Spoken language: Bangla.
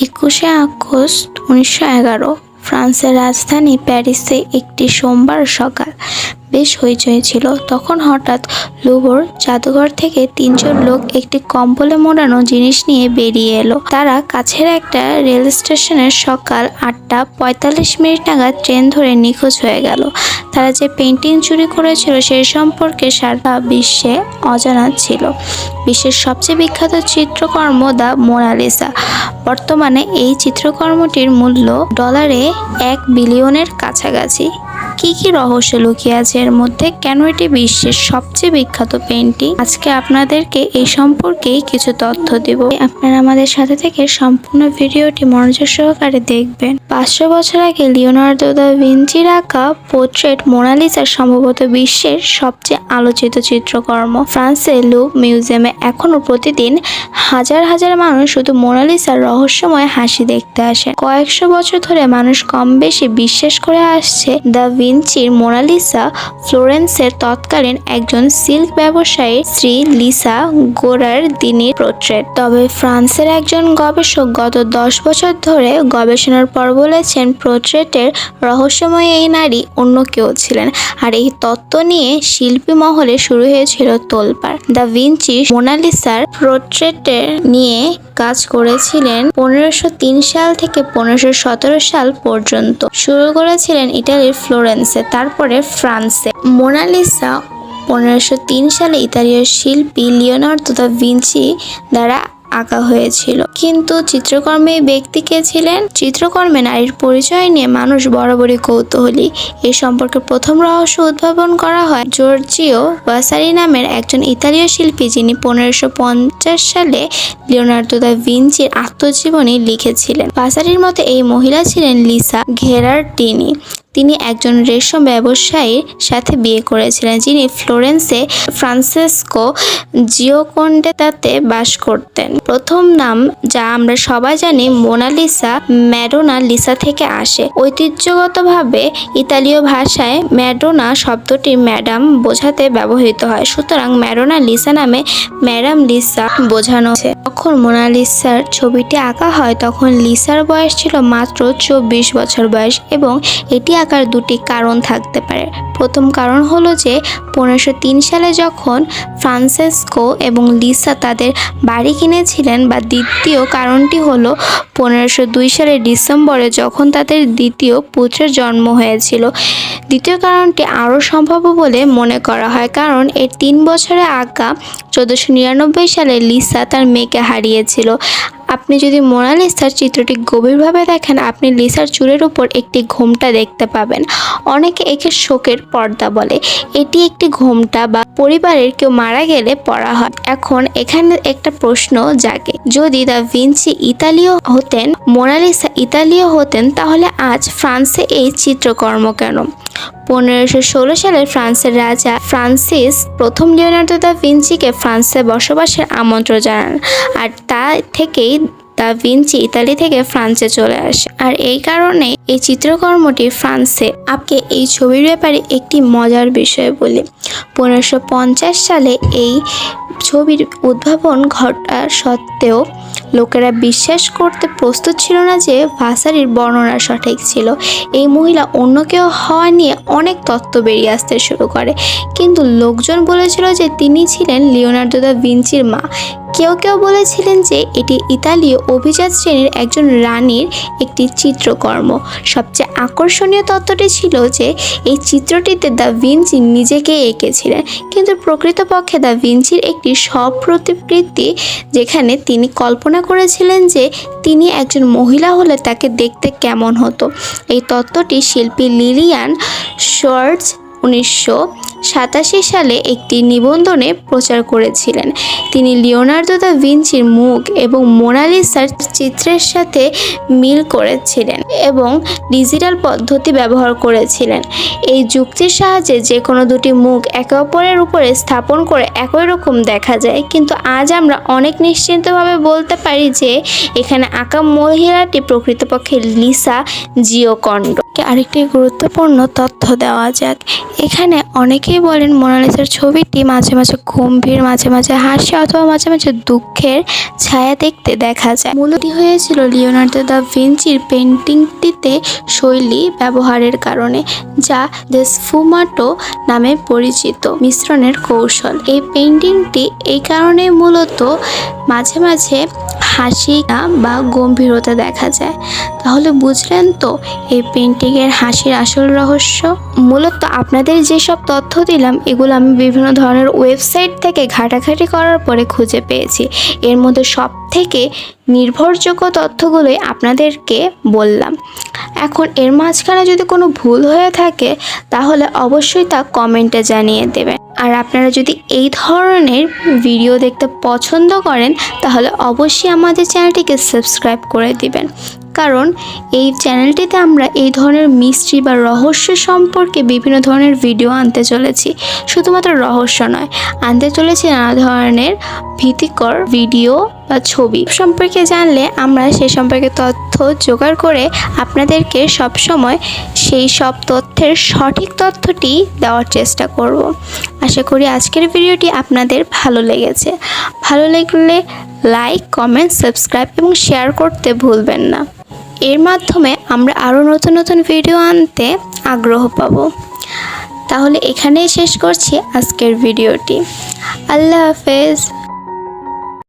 একুশে আগস্ট উনিশশো এগারো ফ্রান্সের রাজধানী প্যারিসে একটি সোমবার সকাল বেশ হইচই ছিল। তখন হঠাৎ লুভর জাদুঘর থেকে তিনজন লোক একটি কম্বলে মোড়ানো জিনিস নিয়ে বেরিয়ে এলো। তারা কাছের একটা রেল স্টেশনের সকাল আটটা পঁয়তাল্লিশ মিনিট নাগাদ ট্রেন ধরে নিখোঁজ হয়ে গেল। তারা যে পেন্টিং চুরি করেছিল সেই সম্পর্কে সারা বিশ্বে অজানা ছিল। বিশ্বের সবচেয়ে বিখ্যাত চিত্রকর্ম দ্য মোনালিসা। বর্তমানে এই চিত্রকর্মটির মূল্য ডলারে এক বিলিয়নের কাছাকাছি। কি কি রহস্য লুকিয়ে আছে এর মধ্যে? কেন এটি বিশ্বের সবচেয়ে বিখ্যাত পেন্টিং আজকে আপনাদেরকে এই সম্পর্কেই কিছু তথ্য দেব। আপনারা আমাদের সাথে থেকে সম্পূর্ণ ভিডিওটি মনোযোগ সহকারে দেখবেন। পাঁচশো বছর আগে লিওনার্দো দা ভিঞ্চির আঁকা পোর্ট্রেট মোনালিসা সম্ভবত বিশ্বের সবচেয়ে আলোচিত চিত্রকর্ম। ফ্রান্সে লুভ মিউজিয়ামে এখনও প্রতিদিন হাজার হাজার মানুষ শুধু মোনালিসার রহস্যময় হাসি দেখতে আসে। কয়েকশো বছর ধরে মানুষ কম বেশি বিশ্বাস করে আসছে দ্য ভিঞ্চির মোনালিসা ফ্লোরেন্সের তৎকালীন একজন সিল্ক ব্যবসায়ী শ্রী লিসা গোরার দিনের পোর্ট্রেট। তবে ফ্রান্সের একজন গবেষক গত দশ বছর ধরে গবেষণার পর বলেছেন, পোর্ট্রেটের রহস্যময় এই নারী অন্য কেউ ছিলেন আর এই তত্ত্ব নিয়ে শিল্পী মহলে শুরু হয়েছিল তোলপাড়। দ্য ভিঞ্চি মোনালিসার পোর্ট্রেটের নিয়ে কাজ করেছিলেন পনেরোশো সাল থেকে পনেরোশো সাল পর্যন্ত। শুরু করেছিলেন ইটালির ফ্লোরেন্সে, তারপরে ফ্রান্সে। মোনালিসা পনেরোশো সালে ইতালীয় শিল্পী লিওনার্দো দা ভিঞ্চি দ্বারা আঁকা হয়েছিল। কিন্তু চিত্রকর্মে ব্যক্তি কে ছিলেন? চিত্রকর্মে নারীর পরিচয় নিয়ে মানুষ বরাবরই কৌতূহলী। এ সম্পর্কে প্রথম রহস্য উদ্ভাবন করা হয়। জর্জিও ভাসারি নামের একজন ইতালীয় শিল্পী যিনি পনেরোশো পঞ্চাশ সালে লিওনার্দো দা ভিঞ্চির আত্মজীবনী লিখেছিলেন। ভাসারির মতে এই মহিলা ছিলেন লিসা ঘেরারটিনি তিনি একজন রেশম ব্যবসায়ীর সাথে বিয়ে করেছিলেন, যিনি ফ্লোরেন্সে ফ্রান্সেসকো জিওকন্ডেতাতে বাস করতেন। প্রথম নাম যা আমরা সবাই জানি মোনালিসা ম্যাডোনা লিসা থেকে আসে। ঐতিহ্যগতভাবে ইতালীয় ভাষায় ম্যাডোনা শব্দটি ম্যাডাম বোঝাতে ব্যবহৃত হয়। সুতরাং ম্যাডোনা লিসা নামে ম্যাডাম লিসা বোঝানো হয়েছে। যখন মোনালিসার ছবিটি আঁকা হয়, তখন লিসার বয়স ছিল মাত্র চব্বিশ বছর বয়স এবং এটি আঁকার দুটি কারণ থাকতে পারে। প্রথম কারণ হলো যে, পনেরোশো সালে যখন ফ্রান্সেসকো এবং লিসা তাদের বাড়ি কিনেছিলেন বা দ্বিতীয় কারণটি হলো পনেরোশো দুই সালের ডিসেম্বরে যখন তাদের দ্বিতীয় পুত্রের জন্ম হয়েছিল। দ্বিতীয় কারণটি আরও সম্ভাব্য বলে মনে করা হয় কারণ এর তিন বছরে আঁকা চোদ্দোশো নিরানব্বই সালে লিসা তার মেয়েকে হারিয়েছিল। আপনি যদি মোনালিসার চিত্রটি গভীরভাবে দেখেন, আপনি লিসার চুলের উপর একটি ঘোমটা দেখতে পাবেন। অনেকে একে শোকের পর্দা বলে। এটি একটি ঘোমটা বা পরিবারের কেউ মারা গেলে পড়া হয়। এখন এখানে একটা প্রশ্ন জাগে। যদি দ্য ভিঞ্চি ইতালীয় হতেন মোনালিসা ইতালীয় হতেন, তাহলে আজ ফ্রান্সে এই চিত্রকর্ম কেন? পনেরোশো ষোলো সালে ফ্রান্সের রাজা ফ্রান্সিস প্রথম লিওনার্দো দা ভিঞ্চিকে ফ্রান্সে বসবাসের আমন্ত্রণ জানান, আর তা থেকেই দা ভিঞ্চি ইতালি থেকে ফ্রান্সে চলে আসে। আর এই কারণে এই চিত্রকর্মটি ফ্রান্সে। আপকে এই ছবির ব্যাপারে একটি মজার বিষয় বলি। পনেরোশো সালে এই ছবির উদ্ভাবন ঘটা সত্ত্বেও লোকেরা বিশ্বাস করতে প্রস্তুত ছিল না যে ভাসারির বর্ণনা সঠিক ছিল। এই মহিলা অন্য কেউ হওয়া নিয়ে অনেক তত্ত্ব বেরিয়ে আসতে শুরু করে। কিন্তু লোকজন বলেছিল যে তিনি ছিলেন লিওনার্দো দা ভিঞ্চির মা। কেউ কেউ বলেছিলেন যে এটি ইতালীয় অভিজাত শ্রেণির একজন রানীর একটি চিত্রকর্ম। সবচেয়ে আকর্ষণীয় তত্ত্বটি ছিল যে এই চিত্রটিতে দ্য ভিঞ্চি নিজেকে এঁকেছিলেন। কিন্তু প্রকৃতপক্ষে দ্য ভিঞ্চির একটি স্বপ্রতিকৃতি যেখানে তিনি কল্পনা করেছিলেন যে তিনি একজন মহিলা হলে তাকে দেখতে কেমন হতো। এই তত্ত্বটি শিল্পী লিলিয়ান শর্টস উনিশশো সাতাশি সালে একটি নিবন্ধনে প্রচার করেছিলেন। তিনি লিওনার্দো দা ভিঞ্চির মুখ এবং মোনালিসার চিত্রের সাথে মিল করেছিলেন এবং ডিজিটাল পদ্ধতি ব্যবহার করেছিলেন। এই যুক্তির সাহায্যে যে কোনো দুটি মুখ একে অপরের উপরে স্থাপন করে একই রকম দেখা যায়। কিন্তু আজ আমরা অনেক নিশ্চিন্তভাবে বলতে পারি যে, এখানে আঁকা মহিলাটি প্রকৃতপক্ষে লিসা জিওকন্ড। আরেকটি গুরুত্বপূর্ণ তথ্য দেওয়া যাক। এখানে অনেকেই বলেন, মোনালিসার ছবিটি মাঝে মাঝে গম্ভীর, মাঝে মাঝে হাসি অথবা মাঝে মাঝে দুঃখের ছায়া দেখতে দেখা যায়। মূলটি হয়েছিল লিওনার্দো দা ভিঞ্চির পেন্টিংটিতে শৈলী ব্যবহারের কারণে, যা দেসফুমাটো নামে পরিচিত মিশ্রণের কৌশল। এই পেন্টিংটি এই কারণে মূলত মাঝে মাঝে হাসি বা গম্ভীরতা দেখা যায়। তাহলে বুঝলেন তো, এই পেন্টিংয়ের হাসির আসল রহস্য? মূলত আপনাদের যেসব তথ্য দিলাম, এগুলো আমি বিভিন্ন ধরনের ওয়েবসাইট থেকে ঘাটাঘাটি করার পরে খুঁজে পেয়েছি। এর মধ্যে সব থেকে নির্ভরযোগ্য তথ্যগুলোই আপনাদেরকে বললাম। এখন এর মাঝখানে যদি কোনো ভুল হয়ে থাকে, তাহলে অবশ্যই তা কমেন্টে জানিয়ে দেবেন। আর আপনারা যদি এই ধরনের ভিডিও দেখতে পছন্দ করেন, তাহলে অবশ্যই আমাদের চ্যানেলটিকে সাবস্ক্রাইব করে দিবেন। কারণ এই চ্যানেলটিতে আমরা এই ধরনের মিস্ট্রি বা রহস্য সম্পর্কে বিভিন্ন ধরনের ভিডিও আনতে চলেছি। শুধুমাত্র রহস্য নয়, আনতে চলেছি নানা ধরনের ভীতিকর ভিডিও বা ছবি সম্পর্কে জানলে আমরা সে সম্পর্কে তথ্য জোগাড় করে আপনাদেরকে সবসময় সেই সব তথ্যের সঠিক তথ্যটি দেওয়ার চেষ্টা করব। আশা করি আজকের ভিডিওটি আপনাদের ভালো লেগেছে। ভালো লাগলে লাইক, কমেন্ট, সাবস্ক্রাইব এবং শেয়ার করতে ভুলবেন না। এর মাধ্যমে আমরা আরও নতুন নতুন ভিডিও আনতে আগ্রহ পাব। তাহলে এখানেই শেষ করছি আজকের ভিডিওটি। আল্লাহ হাফেজ।